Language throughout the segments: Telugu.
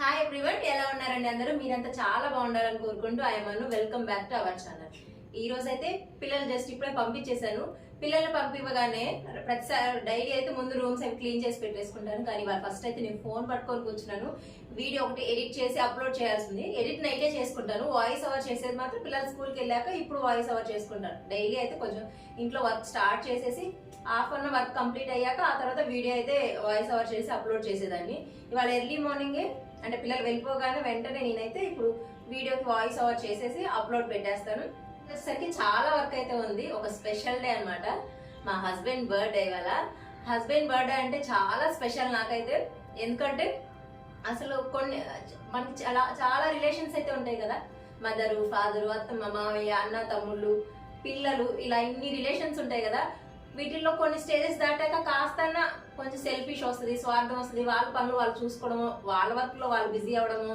హాయ్ ఎవ్రీవన్ ఎలా ఉన్నారండి అందరూ? మీరంతా చాలా బాగుండాలని కోరుకుంటూ I'm welcome back to our channel ఈ రోజు అయితే పిల్లలు జస్ట్ ఇప్పుడే పంపించేశాను. పిల్లల్ని పంపివ్వగానే ప్రతిసారి డైలీ అయితే ముందు రూమ్స్ అవి క్లీన్ చేసి పెట్టేసుకుంటాను. కానీ వాళ్ళు ఫస్ట్ అయితే నేను ఫోన్ పట్టుకొని కూర్చున్నాను. వీడియో ఒకటి ఎడిట్ చేసి అప్లోడ్ చేయాల్సింది. ఎడిట్ నైటే చేసుకుంటాను. వాయిస్ ఓవర్ చేసేది మాత్రం పిల్లలు స్కూల్కి వెళ్ళాక ఇప్పుడు వాయిస్ ఓవర్ చేసుకుంటాను. డైలీ అయితే కొంచెం ఇంట్లో వర్క్ స్టార్ట్ చేసేసి హాఫ్ అన్ వర్క్ కంప్లీట్ అయ్యాక ఆ తర్వాత వీడియో అయితే వాయిస్ ఓవర్ చేసి అప్లోడ్ చేసేదాన్ని. ఇవాళ ఎర్లీ మార్నింగే అంటే పిల్లలు వెళ్ళిపోగానే వెంటనే నేనైతే ఇప్పుడు వీడియోకి వాయిస్ ఓవర్ చేసేసి అప్లోడ్ పెట్టేస్తాను. వచ్చేసరికి చాలా వర్క్ అయితే ఉంది. ఒక స్పెషల్ డే అనమాట మా హస్బెండ్ బర్త్డే ఇవాళ. హస్బెండ్ బర్త్డే అంటే చాలా స్పెషల్ నాకైతే. ఎందుకంటే అసలు కొన్ని మనకి చాలా చాలా రిలేషన్స్ అయితే ఉంటాయి కదా. మదరు ఫాదరు అత్తమ్మ మామయ్య అన్న తమ్ముళ్ళు పిల్లలు ఇలా ఇన్ని రిలేషన్స్ ఉంటాయి కదా. వీటిల్లో కొన్ని స్టేజెస్ దాటాక కాస్తన్నా కొంచెం సెల్ఫిష్ వస్తుంది స్వార్థం వస్తుంది. వాళ్ళ పనులు వాళ్ళు చూసుకోవడము వాళ్ళ వర్క్లో వాళ్ళు బిజీ అవ్వడము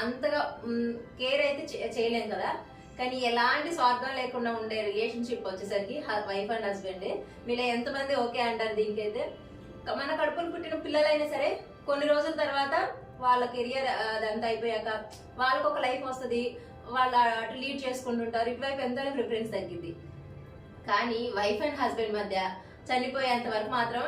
అంతగా కేర్ అయితే చేయలేము చేయలేం కదా. కానీ ఎలాంటి స్వార్థం లేకుండా ఉండే రిలేషన్షిప్ వచ్చేసరికి వైఫ్ అండ్ హస్బెండ్ మీలో ఎంతమంది ఓకే అంటారు దీనికైతే? మన కడుపును పుట్టిన పిల్లలైనా సరే కొన్ని రోజుల తర్వాత వాళ్ళ కెరియర్ అదంతా అయిపోయాక వాళ్ళకు ఒక లైఫ్ వస్తుంది. వాళ్ళు అటు లీడ్ చేసుకుంటుంటారు. ఇటువైపు ఎంతైనా ప్రిఫరెన్స్ తగ్గింది కానీ వైఫ్ అండ్ హస్బెండ్ మధ్య చనిపోయేంత వరకు మాత్రం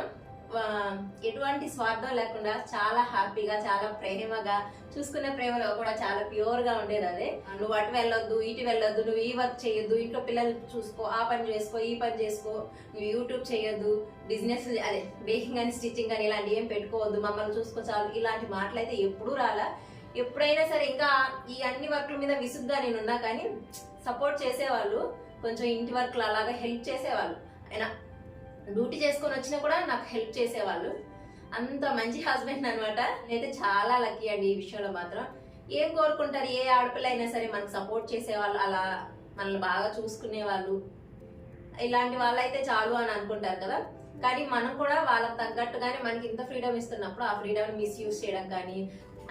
ఎటువంటి స్వార్థం లేకుండా చాలా హ్యాపీగా చాలా ప్రేమగా చూసుకునే ప్రేమలో కూడా చాలా ప్యూర్గా ఉండేది అదే. నువ్వు అటు వెళ్ళొద్దు ఇటు వెళ్ళొద్దు నువ్వు ఈ వర్క్ చేయొద్దు ఇంట్లో పిల్లలు చూసుకో ఆ పని చేసుకో ఈ పని చేసుకో నువ్వు యూట్యూబ్ చేయొద్దు బిజినెస్ అదే బేకింగ్ అని స్టిచ్చింగ్ అని ఇలాంటి ఏం పెట్టుకోవద్దు మమ్మల్ని చూసుకో చాలు ఇలాంటి మాటలు అయితే ఎప్పుడూ రాలా. ఎప్పుడైనా సరే ఇంకా ఈ అన్ని వర్క్ల మీద విసుగ్గా నేను ఉన్నా కానీ సపోర్ట్ చేసేవాళ్ళు. కొంచెం ఇంటి వర్క్లు అలాగా హెల్ప్ చేసేవాళ్ళు. అయినా డ్యూటీ చేసుకొని వచ్చినా కూడా నాకు హెల్ప్ చేసేవాళ్ళు. అంత మంచి హస్బెండ్ అనమాట నేనైతే చాలా లక్కీ అండి ఈ విషయంలో మాత్రం. ఏం కోరుకుంటారు? ఏ ఆడపిల్ల అయినా సరే మనకు సపోర్ట్ చేసేవాళ్ళు అలా మనల్ని బాగా చూసుకునే వాళ్ళు ఇలాంటి వాళ్ళు అయితే చాలు అని అనుకుంటారు కదా. కానీ మనం కూడా వాళ్ళకి తగ్గట్టుగానే మనకి ఇంత ఫ్రీడమ్ ఇస్తున్నప్పుడు ఆ ఫ్రీడమ్ మిస్యూజ్ చేయడం కానీ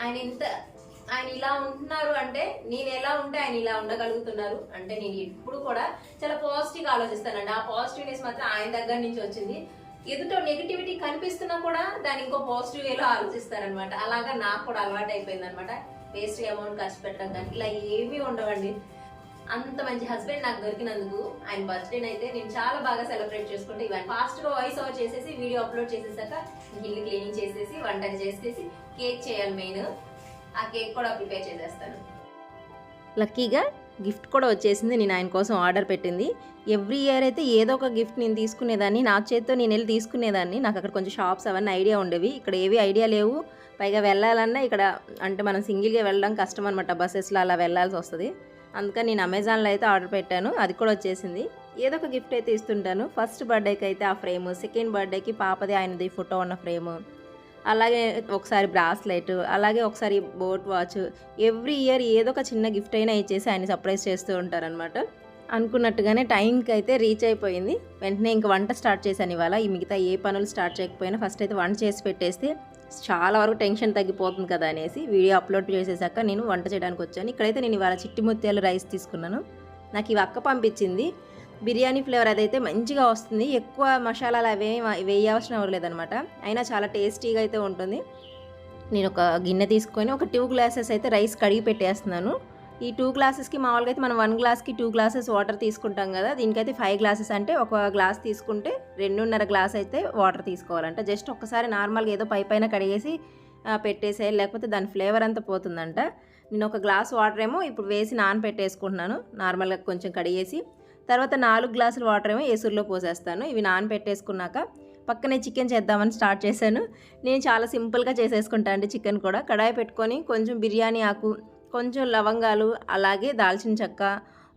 ఆయన ఇంత ఆయన ఇలా ఉంటున్నారు అంటే నేను ఎలా ఉంటే ఆయన ఇలా ఉండగలుగుతున్నారు అంటే నేను ఇప్పుడు కూడా చాలా పాజిటివ్ ఆలోచిస్తానండి. ఆ పాజిటివ్నెస్ మాత్రం ఆయన దగ్గర నుంచి వచ్చింది. ఎదుట నెగిటివిటీ కనిపిస్తున్నా కూడా దాని ఇంకో పాజిటివ్ వేలో ఆలోచిస్తారనమాట అలాగా నాకు కూడా అలవాటు అయిపోయింది అనమాట వేస్ట్ అమౌంట్ ఖర్చు పెట్టడం కానీ ఇలా ఏమీ ఉండవండి. అంత మంచి హస్బెండ్ నాకు దొరికినందుకు ఆయన బర్త్డే అయితే నేను చాలా బాగా సెలబ్రేట్ చేసుకుంటే ఇవన్నీ ఫాస్ట్గా వాయిస్ ఓవర్ చేసేసి వీడియో అప్లోడ్ చేసేసాక ఇల్లు క్లీనింగ్ చేసేసి వంట చేసేసి కేక్ చేయాలి మెయిన్ ఆ కేక్ కూడా ప్రిపేర్ చేసేస్తాను. లక్కీగా గిఫ్ట్ కూడా వచ్చేసింది. నేను ఆయన కోసం ఆర్డర్ పెట్టింది. ఎవ్రీ ఇయర్ అయితే ఏదో ఒక గిఫ్ట్ నేను తీసుకునేదాన్ని. నా చేత్తో నేను వెళ్ళి తీసుకునేదాన్ని. నాకు అక్కడ కొంచెం షాప్స్ అవన్నీ ఐడియా ఉండేవి. ఇక్కడ ఏవి ఐడియా లేవు. పైగా వెళ్ళాలన్నా ఇక్కడ అంటే మనం సింగిల్గా వెళ్ళడం కష్టం అనమాట బస్సెస్లో అలా వెళ్ళాల్సి వస్తుంది. అందుకని నేను అమెజాన్లో అయితే ఆర్డర్ పెట్టాను. అది కూడా వచ్చేసింది. ఏదో ఒక గిఫ్ట్ అయితే ఇస్తుంటాను. ఫస్ట్ బర్త్డేకి అయితే ఆ ఫ్రేమ్. సెకండ్ బర్త్డేకి పాపది ఆయనది ఫోటో ఉన్న ఫ్రేమ్. అలాగే ఒకసారి బ్రాస్లెట్ అలాగే ఒకసారి బోట్ వాచ్ ఎవ్రీ ఇయర్ ఏదో ఒక చిన్న గిఫ్ట్ అయినా ఇచ్చేసి ఆయన సర్ప్రైజ్ చేస్తూ ఉంటారనమాట అనుకున్నట్టుగానే టైంకి అయితే రీచ్ అయిపోయింది. వెంటనే ఇంక వంట స్టార్ట్ చేశాను ఇవాళ. ఈ మిగతా ఏ పనులు స్టార్ట్ చేయకపోయినా ఫస్ట్ అయితే వంట చేసి పెట్టేస్తే చాలా వరకు టెన్షన్ తగ్గిపోతుంది కదా అనేసి వీడియో అప్లోడ్ చేసేసాక నేను వంట చేయడానికి వచ్చాను. ఇక్కడైతే నేను ఇవాళ చిట్టి ముత్యాలు రైస్ తీసుకున్నాను. నాకు ఇవి అక్క పంపించింది. బిర్యానీ ఫ్లేవర్ అదైతే మంచిగా వస్తుంది. ఎక్కువ మసాలాలు అవే వేయవలసిన లేదనమాట అయినా చాలా టేస్టీగా అయితే ఉంటుంది. నేను ఒక గిన్నె తీసుకొని ఒక టూ గ్లాసెస్ అయితే రైస్ కడిగి పెట్టేస్తున్నాను. ఈ టూ గ్లాసెస్కి మామూలుగా అయితే మనం వన్ గ్లాస్కి టూ గ్లాసెస్ వాటర్ తీసుకుంటాం కదా దీనికైతే ఫైవ్ గ్లాసెస్ అంటే ఒక గ్లాస్ తీసుకుంటే రెండున్నర గ్లాస్ అయితే వాటర్ తీసుకోవాలంట. జస్ట్ ఒక్కసారి నార్మల్గా ఏదో పై పైన కడిగేసి పెట్టేసేయాలి. లేకపోతే దాని ఫ్లేవర్ అంతా పోతుందంట. నేను ఒక గ్లాస్ వాటర్ ఏమో ఇప్పుడు వేసి నానపెట్టేసుకుంటున్నాను నార్మల్గా కొంచెం కడిగేసి. తర్వాత నాలుగు గ్లాసులు వాటర్ ఏమో ఎసురులో పోసేస్తాను. ఇవి నానపెట్టేసుకున్నాక పక్కనే చికెన్ చేద్దామని స్టార్ట్ చేశాను. నేను చాలా సింపుల్గా చేసేసుకుంటాను అండి చికెన్ కూడా. కడాయి పెట్టుకొని కొంచెం బిర్యానీ ఆకు కొంచెం లవంగాలు అలాగే దాల్చిన చెక్క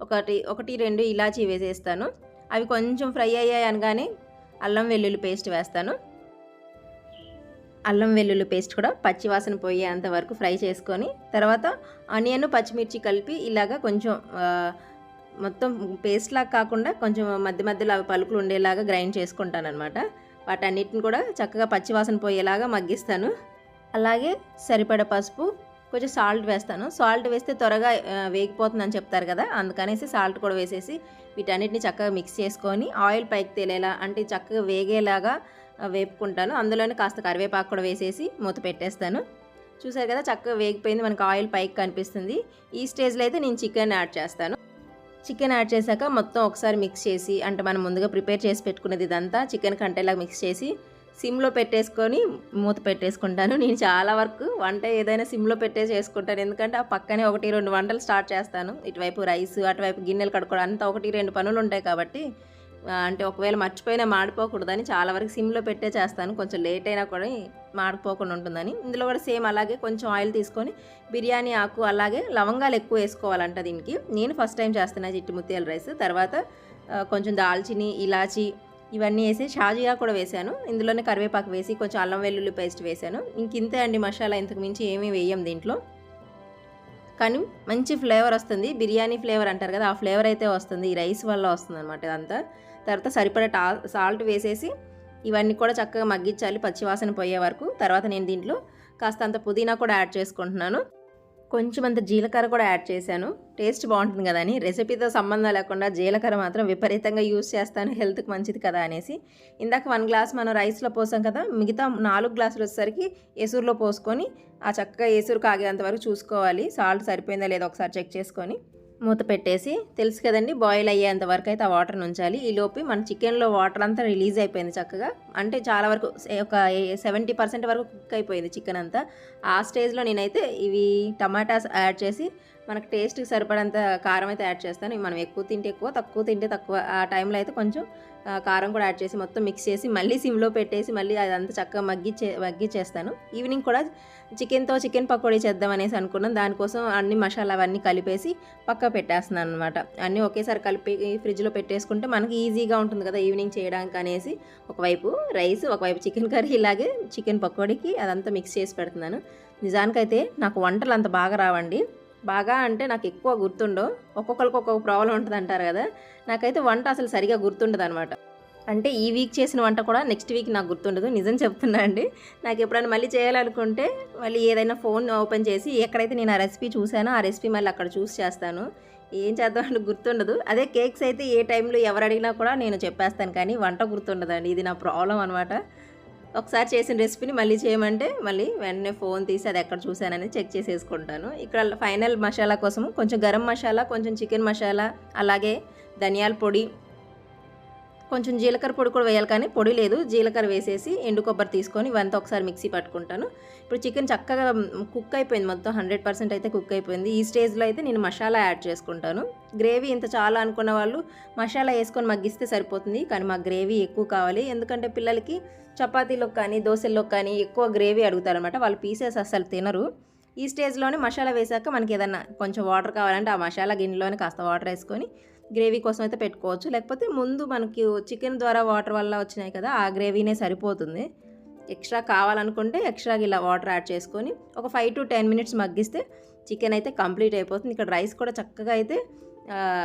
ఒకటి ఒకటి రెండు ఇలాచీ వేసేస్తాను. అవి కొంచెం ఫ్రై అయ్యాయి అనగానే అల్లం వెల్లుల్లి పేస్ట్ వేస్తాను. అల్లం వెల్లుల్లి పేస్ట్ కూడా పచ్చి వాసన పోయేంత వరకు ఫ్రై చేసుకొని తర్వాత ఆనియన్ పచ్చిమిర్చి కలిపి ఇలాగా కొంచెం మొత్తం పేస్ట్ లాగా కాకుండా కొంచెం మధ్య మధ్యలో అవి పలుకులు ఉండేలాగా గ్రైండ్ చేసుకుంటాను అనమాట వాటన్నిటిని కూడా చక్కగా పచ్చివాసన పోయేలాగా మగ్గిస్తాను. అలాగే సరిపడ పసుపు కొంచెం సాల్ట్ వేస్తాను. సాల్ట్ వేస్తే త్వరగా వేగిపోతుందని చెప్తారు కదా అందుకనేసి సాల్ట్ కూడా వేసేసి వీటన్నిటిని చక్కగా మిక్స్ చేసుకొని ఆయిల్ పైకి తేలేలా అంటే చక్కగా వేగేలాగా వేపుకుంటాను. అందులోనే కాస్త కరివేపాకు కూడా వేసేసి మూత పెట్టేస్తాను. చూసారు కదా చక్కగా వేగిపోయింది మనకు ఆయిల్ పైకి కనిపిస్తుంది. ఈ స్టేజ్లో అయితే నేను చికెన్ యాడ్ చేస్తాను. చికెన్ యాడ్ చేశాక మొత్తం ఒకసారి మిక్స్ చేసి అంటే మనం ముందుగా ప్రిపేర్ చేసి పెట్టుకున్నది ఇదంతా చికెన్ కంటేలా మిక్స్ చేసి సిమ్లో పెట్టేసుకొని మూత పెట్టేసుకుంటాను. నేను చాలా వరకు వంట ఏదైనా సిమ్లో పెట్టేసి చేసుకుంటాను. ఎందుకంటే ఆ పక్కనే ఒకటి రెండు వంటలు స్టార్ట్ చేస్తాను. ఇటువైపు రైస్ అటువైపు గిన్నెలు కడుక్కోవడం అంతా ఒకటి రెండు పనులు ఉంటాయి కాబట్టి అంటే ఒకవేళ మర్చిపోయినా మాడిపోకూడదని చాలా వరకు సిమ్లో పెట్టే చేస్తాను. కొంచెం లేట్ అయినా కూడా మాడిపోకుండా ఉంటుందని. ఇందులో కూడా సేమ్ అలాగే కొంచెం ఆయిల్ తీసుకొని బిర్యానీ ఆకు అలాగే లవంగాలు ఎక్కువ వేసుకోవాలంట దీనికి. నేను ఫస్ట్ టైం చేస్తున్నా చిట్టి ముత్యాల రైస్. తర్వాత కొంచెం దాల్చిని ఇలాచి ఇవన్నీ వేసి షాజీగా కూడా వేసాను. ఇందులోనే కరివేపాకు వేసి కొంచెం అల్లం వెల్లుల్లి పేస్ట్ వేసాను. ఇంకింతే అండి మసాలా. ఇంతకు మించి ఏమీ వేయం దీంట్లో. కానీ మంచి ఫ్లేవర్ వస్తుంది. బిర్యానీ ఫ్లేవర్ అంటారు కదా ఆ ఫ్లేవర్ అయితే వస్తుంది. ఈ రైస్ వల్ల వస్తుంది అనమాట ఇదంతా. తర్వాత సరిపడా టా సాల్ట్ వేసేసి ఇవన్నీ కూడా చక్కగా మగ్గించాలి పచ్చివాసన పోయే వరకు. తర్వాత నేను దీంట్లో కాస్త అంత పుదీనా కూడా యాడ్ చేసుకుంటున్నాను. కొంచెం అంత జీలకర్ర కూడా యాడ్ చేశాను. టేస్ట్ బాగుంటుంది కదా అని. రెసిపీతో సంబంధం లేకుండా జీలకర్ర మాత్రం విపరీతంగా యూస్ చేస్తాను. హెల్త్కి మంచిది కదా అనేసి. ఇందాక వన్ గ్లాస్ మనం రైస్లో పోసాం కదా మిగతా నాలుగు గ్లాసులు వచ్చేసరికి ఎసురులో పోసుకొని ఆ చక్కగా ఎసురు కాగేంత వరకు చూసుకోవాలి. సాల్ట్ సరిపోయిందా లేదో ఒకసారి చెక్ చేసుకొని. మూత పెట్టేసి తెలుసు కదండి బాయిల్ అయ్యేంత వరకు అయితే ఆ వాటర్ ఉంచాలి ఈ లోపు మన చికెన్లో వాటర్ అంతా రిలీజ్ అయిపోయింది చక్కగా. అంటే చాలా వరకు ఒక సెవెంటీ పర్సెంట్ వరకు కుక్ అయిపోయింది చికెన్ అంతా. ఆ స్టేజ్లో నేనైతే ఇవి టమాటాస్ యాడ్ చేసి మనకు టేస్ట్కి సరిపడంత కారం అయితే యాడ్ చేస్తాను. మనం ఎక్కువ తింటే ఎక్కువ తక్కువ తింటే తక్కువ. ఆ టైంలో అయితే కొంచెం కారం కూడా యాడ్ చేసి మొత్తం మిక్స్ చేసి మళ్ళీ సిమ్లో పెట్టేసి మళ్ళీ అదంతా చక్కగా మగ్గిచ్చే మగ్గిచ్చేస్తాను. ఈవినింగ్ కూడా చికెన్తో చికెన్ పకోడీ చేద్దాం అనేసి అనుకున్నాను దానికోసం అన్ని మసాలా అవన్నీ కలిపేసి పక్క పెట్టేస్తున్నాను అనమాట అన్నీ ఒకేసారి కలిపి ఫ్రిడ్జ్లో పెట్టేసుకుంటే మనకి ఈజీగా ఉంటుంది కదా ఈవినింగ్ చేయడానికి అనేసి. ఒకవైపు రైస్ ఒకవైపు చికెన్ కర్రీ ఇలాగే చికెన్ పకోడీకి అదంతా మిక్స్ చేసి పెడుతున్నాను. నిజానికైతే నాకు వంటలు అంత బాగా రావండి. బాగా అంటే నాకు ఎక్కువ గుర్తుండవు. ఒక్కొక్కరికి ఒక్కొక్క ప్రాబ్లం ఉంటుంది అంటారు కదా. నాకైతే వంట అసలు సరిగా గుర్తుండదు అనమాట అంటే ఈ వీక్ చేసిన వంట కూడా నెక్స్ట్ వీక్ నాకు గుర్తుండదు. నిజం చెప్తున్నా అండి. నాకు ఎప్పుడైనా మళ్ళీ చేయాలనుకుంటే మళ్ళీ ఏదైనా ఫోన్ ఓపెన్ చేసి ఎక్కడైతే నేను ఆ రెసిపీ చూసానో ఆ రెసిపీ మళ్ళీ అక్కడ చూసి చేస్తాను. ఏం చేద్దామంటే గుర్తుండదు. అదే కేక్స్ అయితే ఏ టైంలో ఎవరు అడిగినా కూడా నేను చెప్పేస్తాను. కానీ వంట గుర్తుండదండి. ఇది నా ప్రాబ్లం అనమాట ఒకసారి చేసిన రెసిపీని మళ్ళీ చేయమంటే మళ్ళీ వెంటనే ఫోన్ తీసి అది ఎక్కడ చూసానని చెక్ చేసేసుకుంటాను. ఇక్కడ ఫైనల్ మసాలా కోసం కొంచెం గరం మసాలా కొంచెం చికెన్ మసాలా అలాగే ధనియాల పొడి కొంచెం జీలకర్ర పొడి కూడా వేయాలి కానీ పొడి లేదు. జీలకర్ర వేసేసి ఎండు కొబ్బరి తీసుకొని ఇవంతా ఒకసారి మిక్సీ పట్టుకుంటాను. ఇప్పుడు చికెన్ చక్కగా కుక్ అయిపోయింది మొత్తం హండ్రెడ్ పర్సెంట్ అయితే కుక్ అయిపోయింది. ఈ స్టేజ్లో అయితే నేను మసాలా యాడ్ చేసుకుంటాను. గ్రేవీ ఇంత చాలా అనుకున్న వాళ్ళు మసాలా వేసుకొని మగ్గిస్తే సరిపోతుంది కానీ మా గ్రేవీ ఎక్కువ కావాలి. ఎందుకంటే పిల్లలకి చపాతీలో కానీ దోశల్లో కానీ ఎక్కువ గ్రేవీ అడుగుతారనమాట వాళ్ళు పీసెస్ అస్సలు తినరు. ఈ స్టేజ్లోనే మసాలా వేసాక మనకి ఏదన్నా కొంచెం వాటర్ కావాలంటే ఆ మసాలా గిన్నెలోనే కాస్త వాటర్ వేసుకొని గ్రేవీ కోసం అయితే పెట్టుకోవచ్చు. లేకపోతే ముందు మనకి చికెన్ ద్వారా వాటర్ వల్ల వచ్చినాయి కదా ఆ గ్రేవీనే సరిపోతుంది. ఎక్స్ట్రా కావాలనుకుంటే ఎక్స్ట్రా ఇలా వాటర్ యాడ్ చేసుకొని ఒక ఫైవ్ టు టెన్ మినిట్స్ మగ్గిస్తే చికెన్ అయితే కంప్లీట్ అయిపోతుంది. ఇక్కడ రైస్ కూడా చక్కగా అయితే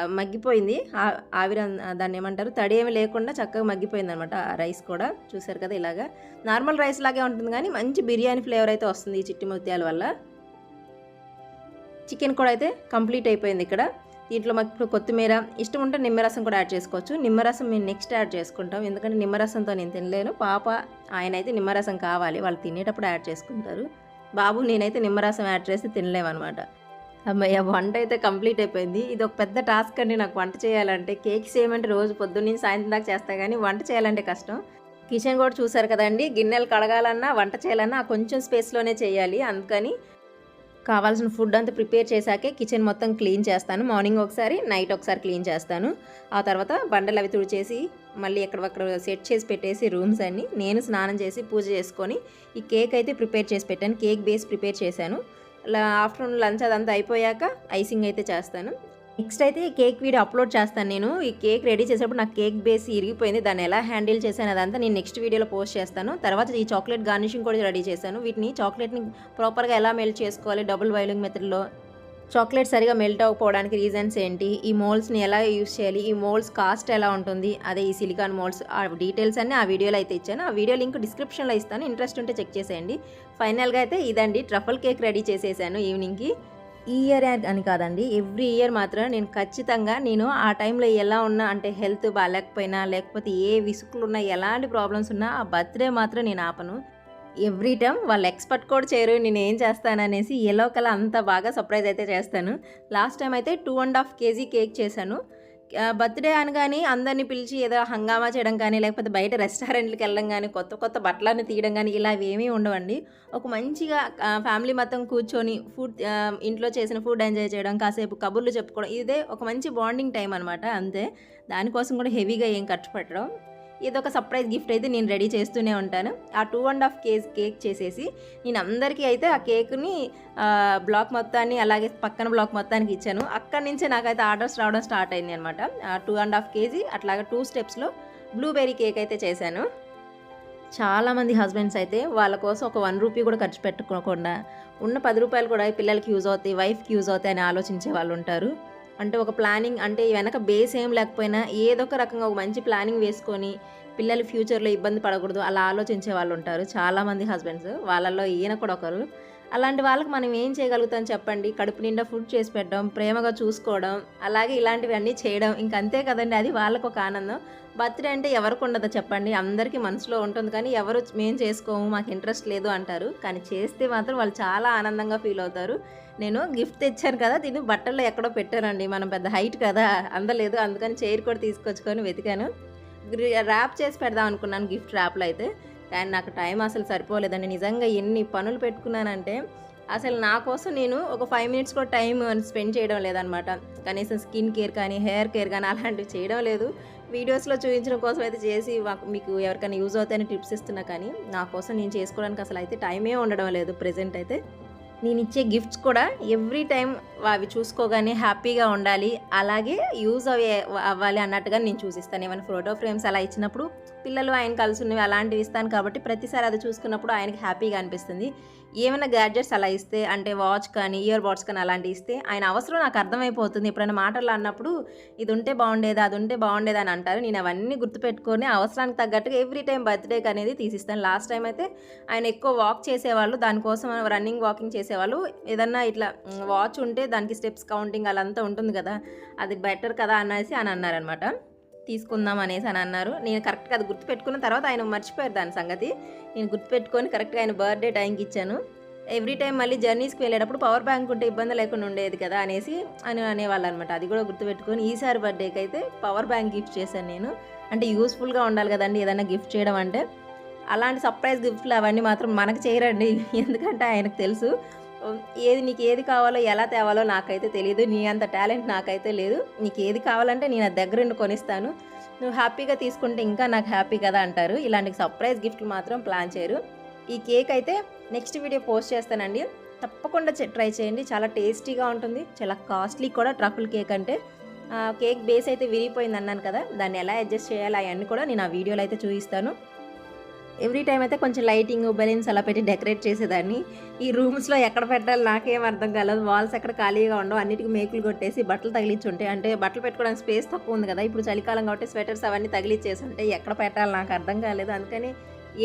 మగ్గిపోయింది. ఆ- ఆవిరి దాన్ని ఏమంటారు? తడి ఏమి లేకుండా చక్కగా మగ్గిపోయింది అనమాట ఆ రైస్ కూడా. చూసారు కదా ఇలాగా. నార్మల్ రైస్ లాగే ఉంటుంది కానీ మంచి బిర్యానీ ఫ్లేవర్ అయితే వస్తుంది ఈ చిట్టి ముత్యాల వల్ల. చికెన్ కూడా అయితే కంప్లీట్ అయిపోయింది ఇక్కడ. దీంట్లో మాకు ఇప్పుడు కొత్తిమీర ఇష్టం ఉంటే నిమ్మరసం కూడా యాడ్ చేసుకోవచ్చు. నిమ్మరసం మేము నెక్స్ట్ యాడ్ చేసుకుంటాం. ఎందుకంటే నిమ్మరసంతో నేను తినలేను. పాప ఆయన అయితే నిమ్మరసం కావాలి. వాళ్ళు తినేటప్పుడు యాడ్ చేసుకుంటారు. బాబు నేనైతే నిమ్మరసం యాడ్ చేసి తినలేమన్నమాట. అమ్మయ్య వంట అయితే కంప్లీట్ అయిపోయింది. ఇది ఒక పెద్ద టాస్క్ అండి నాకు వంట చేయాలంటే. కేక్స్ చేయమంటే రోజు పొద్దున్న సాయంత్రం దాకా చేస్తా కానీ వంట చేయాలంటే కష్టం. కిచెన్ కూడా చూసారు కదండి. గిన్నెలు కడగాలన్నా వంట చేయాలన్నా కొంచెం స్పేస్లోనే చేయాలి. అందుకని కావాల్సిన ఫుడ్ అంతా ప్రిపేర్ చేశాకే కిచెన్ మొత్తం క్లీన్ చేస్తాను. మార్నింగ్ ఒకసారి నైట్ ఒకసారి క్లీన్ చేస్తాను. ఆ తర్వాత బండలు అవి తుడిచేసి మళ్ళీ ఎక్కడక్కడ సెట్ చేసి పెట్టేసి రూమ్స్ అన్ని నేను స్నానం చేసి పూజ చేసుకొని ఈ కేక్ అయితే ప్రిపేర్ చేసి పెట్టాను. కేక్ బేస్ ప్రిపేర్ చేశాను. ఆఫ్టర్నూన్ లంచ్ అదంతా అయిపోయాక ఐసింగ్ అయితే చేస్తాను. నెక్స్ట్ అయితే ఈ కేక్ వీడియో అప్లోడ్ చేస్తాను నేను. ఈ కేక్ రెడీ చేసేటప్పుడు నాకు కేక్ బేస్ ఇరిగిపోయింది. దాన్ని ఎలా హ్యాండిల్ చేశాను అదంతా నేను నెక్స్ట్ వీడియోలో పోస్ట్ చేస్తాను. తర్వాత ఈ చాక్లెట్ గార్నిషింగ్ కూడా రెడీ చేశాను. వీటిని చాక్లెట్ని ప్రాపర్గా ఎలా మెల్ట్ చేసుకోవాలి డబుల్ బాయిలింగ్ మెథడ్లో చాక్లెట్ సరిగా మెల్ట్ అవ్వకపోవడానికి రీజన్స్ ఏంటి ఈ మోల్డ్స్ని ఎలా యూస్ చేయాలి ఈ మోల్డ్స్ కాస్ట్ ఎలా ఉంటుంది అదే ఈ సిలికాన్ మోల్డ్స్ ఆ డీటెయిల్స్ అన్నీ ఆ వీడియోలో అయితే ఇచ్చాను. ఆ వీడియో లింక్ డిస్క్రిప్షన్లో ఇస్తాను. ఇంట్రెస్ట్ ఉంటే చెక్ చేసేయండి. ఫైనల్గా అయితే ఇదండి ట్రఫల్ కేక్ రెడీ చేసేసాను ఈవినింగ్కి ఈ ఇయర్ అని కాదండి. ఎవ్రీ ఇయర్ మాత్రం నేను ఖచ్చితంగా నేను ఆ టైంలో ఎలా ఉన్నా అంటే హెల్త్ బాగాలేకపోయినా లేకపోతే ఏ విసుకులు ఉన్నా ఎలాంటి ప్రాబ్లమ్స్ ఉన్నా ఆ బర్త్డే మాత్రం నేను ఆపను. ఎవ్రీ టైం వాళ్ళు ఎక్స్పర్ట్ కూడా చేయరు నేను ఏం చేస్తాననేసి ఎల్లో కలర్ అంత బాగా సర్ప్రైజ్ అయితే చేస్తాను. లాస్ట్ టైం అయితే two and half KG cake చేశాను. బర్త్డే అనగానే అందరినీ పిలిచి ఏదో హంగామా చేయడం కానీ లేకపోతే బయట రెస్టారెంట్లకు వెళ్ళడం కానీ కొత్త కొత్త బట్టలను తీయడం కానీ ఇలా ఏమీ ఉండవండి. ఒక మంచిగా ఫ్యామిలీ మొత్తం కూర్చొని ఫుడ్ ఇంట్లో చేసిన ఫుడ్ ఎంజాయ్ చేయడం కాసేపు కబుర్లు చెప్పుకోవడం ఇదే ఒక మంచి బాండింగ్ టైం అనమాట అంతే. దానికోసం కూడా హెవీగా ఏం ఖర్చు పెట్టడం. ఇది ఒక సర్ప్రైజ్ గిఫ్ట్ అయితే నేను రెడీ చేస్తూనే ఉంటాను. ఆ two and half KG cake చేసేసి నేను అందరికీ అయితే ఆ కేక్ని బ్లాక్ మొత్తాన్ని అలాగే పక్కన బ్లాక్ మొత్తానికి ఇచ్చాను. అక్కడి నుంచే నాకైతే ఆర్డర్స్ రావడం స్టార్ట్ అయింది అనమాట టూ అండ్ హాఫ్ కేజీ అట్లాగే టూ స్టెప్స్లో బ్లూబెర్రీ కేక్ అయితే చేశాను. చాలామంది హస్బెండ్స్ అయితే వాళ్ళ కోసం ఒక వన్ రూపీ కూడా ఖర్చు పెట్టుకోకుండా ఉన్న పది రూపాయలు కూడా పిల్లలకి యూజ్ అవుతాయి వైఫ్కి యూజ్ అవుతాయి అని ఆలోచించే వాళ్ళు ఉంటారు. అంటే ఒక ప్లానింగ్ అంటే వెనక బేస్ ఏం లేకపోయినా ఏదో ఒక రకంగా ఒక మంచి ప్లానింగ్ వేసుకొని పిల్లలు ఫ్యూచర్లో ఇబ్బంది పడకూడదు అలా ఆలోచించే వాళ్ళు ఉంటారు. చాలామంది హస్బెండ్స్ వాళ్ళల్లో ఈయన కూడా ఒకరు. అలాంటి వాళ్ళకి మనం ఏం చేయగలుగుతాం చెప్పండి? కడుపు నిండా ఫుడ్ చేసి పెట్టడం ప్రేమగా చూసుకోవడం అలాగే ఇలాంటివన్నీ చేయడం ఇంక అంతే కదండి. అది వాళ్ళకు ఒక ఆనందం. బర్త్డే అంటే ఎవరికి ఉండదు చెప్పండి. అందరికీ మనసులో ఉంటుంది కానీ ఎవరు మేము చేసుకోము మాకు ఇంట్రెస్ట్ లేదు అంటారు. కానీ చేస్తే మాత్రం వాళ్ళు చాలా ఆనందంగా ఫీల్ అవుతారు. నేను గిఫ్ట్ తెచ్చాను కదా దీన్ని బట్టల్లో ఎక్కడో పెట్టానండి. మనం పెద్ద హైట్ కదా అందలేదు. అందుకని చైర్ కూడా తీసుకొచ్చుకొని వెతికాను. ర్యాప్ చేసి పెడదాం అనుకున్నాను గిఫ్ట్ ర్యాప్లో అయితే. కానీ నాకు టైం అసలు సరిపోలేదండి. నిజంగా ఎన్ని పనులు పెట్టుకున్నానంటే అసలు నా కోసం నేను ఒక ఫైవ్ మినిట్స్ కూడా టైం స్పెండ్ చేయడం లేదనమాట. కనీసం స్కిన్ కేర్ కానీ హెయిర్ కేర్ కానీ అలాంటివి చేయడం లేదు. వీడియోస్లో చూపించడం కోసం అయితే చేసి మాకు- మీకు ఎవరికైనా యూజ్ అవుతాయని టిప్స్ ఇస్తున్నా కానీ నా కోసం నేను చేసుకోవడానికి అసలు అయితే టైమే ఉండడం లేదు. ప్రజెంట్ అయితే నేను ఇచ్చే గిఫ్ట్స్ కూడా ఎవ్రీ టైం అవి చూసుకోగానే హ్యాపీగా ఉండాలి. అలాగే యూజ్ అవి అవ్వాలి అన్నట్టుగా నేను చూసిస్తాను. ఏమైనా ఫోటో ఫ్రేమ్స్ అలా ఇచ్చినప్పుడు పిల్లలు ఆయన కలిసి ఉన్నవి అలాంటివి ఇస్తాను కాబట్టి ప్రతిసారి అది చూసుకున్నప్పుడు ఆయనకి హ్యాపీగా అనిపిస్తుంది. ఏమైనా గ్యాడ్జెట్స్ అలా ఇస్తే అంటే వాచ్ కానీ ఇయర్ బడ్స్ కానీ అలాంటివి ఇస్తే ఆయన అవసరం నాకు అర్థమైపోతుంది. ఎప్పుడైనా మాటలు అన్నప్పుడు ఇది ఉంటే బాగుండేది అది ఉంటే బాగుండేది అని అంటారు. నేను అవన్నీ గుర్తుపెట్టుకొని అవసరానికి తగ్గట్టుగా ఎవ్రీ టైం బర్త్డేకి అనేది తీసిస్తాను. లాస్ట్ టైం అయితే ఆయన ఎక్కువ వాక్ చేసేవాళ్ళు. దానికోసం రన్నింగ్ వాకింగ్ చేసేవాళ్ళు. ఏదన్నా ఇట్లా వాచ్ ఉంటే దానికి స్టెప్స్ కౌంటింగ్ అలంతా ఉంటుంది కదా అది బెటర్ కదా అనేసి అని అన్నారనమాట. తీసుకుందాం అనేసి అని అన్నారు. నేను కరెక్ట్గా అది గుర్తుపెట్టుకున్న తర్వాత ఆయన మర్చిపోయారు దాని సంగతి. నేను గుర్తుపెట్టుకొని కరెక్ట్గా ఆయన బర్త్డే టైంకి ఇచ్చాను. ఎవ్రీ టైం మళ్ళీ జర్నీస్కి వెళ్ళేటప్పుడు పవర్ బ్యాంక్ ఉంటే ఇబ్బంది లేకుండా ఉండేది కదా అనేసి అని అనేవాళ్ళు అనమాట అది కూడా గుర్తుపెట్టుకొని ఈసారి బర్త్డేకి అయితే పవర్ బ్యాంక్ గిఫ్ట్ చేశాను నేను. అంటే యూస్ఫుల్గా ఉండాలి కదండి ఏదైనా గిఫ్ట్ చేయడం అంటే. అలాంటి సర్ప్రైజ్ గిఫ్ట్లు అవన్నీ మాత్రం మనకు చేయరండి. ఎందుకంటే ఆయనకు తెలుసు. ఏది నీకు ఏది కావాలో ఎలా తేవాలో నాకైతే తెలియదు నీ అంత టాలెంట్ నాకైతే లేదు. నీకు ఏది కావాలంటే నేను అది దగ్గరుండి కొనిస్తాను. నువ్వు హ్యాపీగా తీసుకుంటే ఇంకా నాకు హ్యాపీ కదా అంటారు. ఇలాంటి సర్ప్రైజ్ గిఫ్ట్లు మాత్రం ప్లాన్ చేయరు. ఈ కేక్ అయితే నెక్స్ట్ వీడియో పోస్ట్ చేస్తానండి. తప్పకుండా ట్రై చేయండి. చాలా టేస్టీగా ఉంటుంది. చాలా కాస్ట్లీ కూడా ట్రఫుల్ కేక్ అంటే. కేక్ బేస్ అయితే విరిగిపోయింది అన్నాను కదా. దాన్ని ఎలా అడ్జస్ట్ చేయాలి అవన్నీ కూడా నేను ఆ వీడియోలో అయితే చూపిస్తాను. ఎవ్రీ టైం అయితే కొంచెం లైటింగ్ బెలూన్స్ అలా పెట్టి డెకరేట్ చేసేదాన్ని. ఈ రూమ్స్లో ఎక్కడ పెట్టాలి నాకేం అర్థం కాలేదు. వాల్స్ ఎక్కడ ఖాళీగా ఉండవు. అన్నిటికీ మేకులు కొట్టేసి బట్టలు తగిలించి ఉంటాయి అంటే బట్టలు పెట్టుకోవడానికి స్పేస్ తక్కువ ఉంది కదా. ఇప్పుడు చలికాలం కాబట్టి స్వెటర్స్ అవన్నీ తగిలిచ్చేసి ఉంటాయి ఎక్కడ పెట్టాలి నాకు అర్థం కాలేదు. అందుకని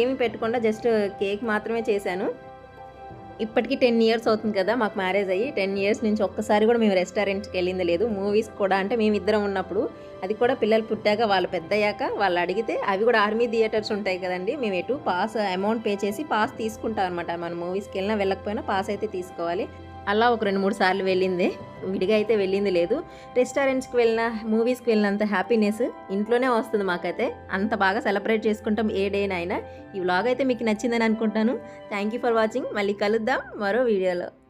ఏమీ పెట్టకుండా జస్ట్ కేక్ మాత్రమే చేశాను. ఇప్పటికీ టెన్ ఇయర్స్ అవుతుంది కదా మాకు మ్యారేజ్ అయ్యి. టెన్ ఇయర్స్ నుంచి ఒక్కసారి కూడా మేము రెస్టారెంట్కి వెళ్ళింది లేదు. మూవీస్ కూడా అంటే మేము ఇద్దరం ఉన్నప్పుడు అది కూడా పిల్లలు పుట్టాక వాళ్ళు పెద్దయ్యాక వాళ్ళు అడిగితే అవి కూడా ఆర్మీ థియేటర్స్ ఉంటాయి కదండి. మేము ఎటు పాస్ అమౌంట్ పే చేసి పాస్ తీసుకుంటాం అనమాట మన మూవీస్కి వెళ్ళినా వెళ్ళకపోయినా పాస్ అయితే తీసుకోవాలి. అలా ఒక రెండు మూడు సార్లు వెళ్ళింది. విడిగా అయితే వెళ్ళింది లేదు. రెస్టారెంట్స్కి వెళ్ళిన మూవీస్కి వెళ్ళినంత హ్యాపీనెస్ ఇంట్లోనే వస్తుంది మాకైతే. అంత బాగా సెలబ్రేట్ చేసుకుంటాం ఏ డేనైనా ఈ వ్లాగ్ అయితే మీకు నచ్చిందని అనుకుంటాను థ్యాంక్ యూ ఫర్ వాచింగ్. మళ్ళీ కలుద్దాం మరో వీడియోలో.